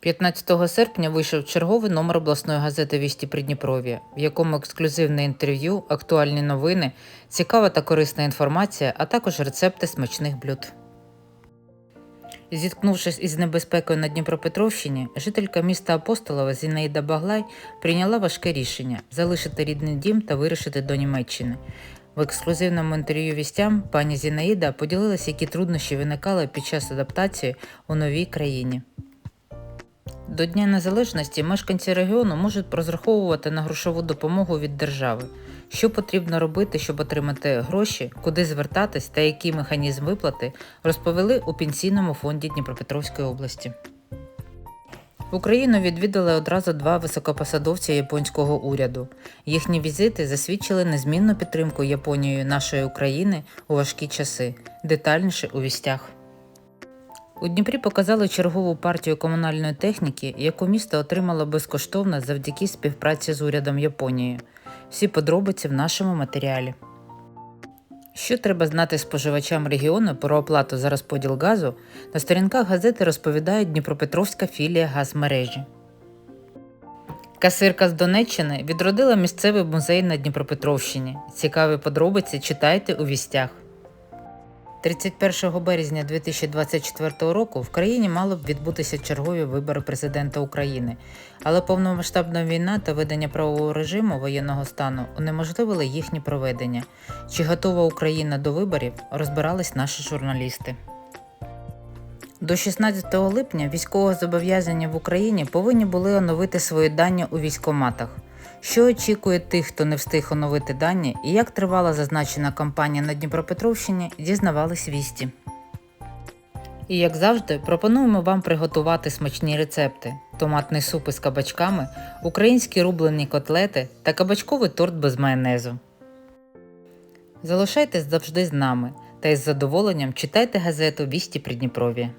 15 серпня вийшов черговий номер обласної газети Вісті Придніпров'я, в якому ексклюзивне інтерв'ю, актуальні новини, цікава та корисна інформація, а також рецепти смачних блюд. Зіткнувшись із небезпекою на Дніпропетровщині, жителька міста Апостолова Зінаїда Баглай прийняла важке рішення залишити рідний дім та вирішити до Німеччини. В ексклюзивному інтерв'ю вістям пані Зінаїда поділилася, які труднощі виникали під час адаптації у новій країні. До Дня Незалежності мешканці регіону можуть розраховувати на грошову допомогу від держави. Що потрібно робити, щоб отримати гроші, куди звертатись та який механізм виплати, розповіли у пенсійному фонді Дніпропетровської області. Україну відвідали одразу два високопосадовці японського уряду. Їхні візити засвідчили незмінну підтримку Японією нашої України у важкі часи. Детальніше у вістях. У Дніпрі показали чергову партію комунальної техніки, яку місто отримало безкоштовно завдяки співпраці з урядом Японії. Всі подробиці в нашому матеріалі. Що треба знати споживачам регіону про оплату за розподіл газу, на сторінках газети розповідає Дніпропетровська філія газмережі. Касирка з Донеччини відродила місцевий музей на Дніпропетровщині. Цікаві подробиці читайте у вістях. 31 березня 2024 року в країні мало б відбутися чергові вибори президента України, але повномасштабна війна та ведення правового режиму воєнного стану унеможливили їхні проведення. Чи готова Україна до виборів, розбирались наші журналісти. До 16 липня військовозобов'язані в Україні повинні були оновити свої дані у військоматах. Що очікує тих, хто не встиг оновити дані, і як тривала зазначена кампанія на Дніпропетровщині, дізнавались вісті. І як завжди, пропонуємо вам приготувати смачні рецепти: томатний суп із кабачками, українські рублені котлети та кабачковий торт без майонезу. Залишайтесь завжди з нами та із задоволенням читайте газету Вісті Придніпров'я.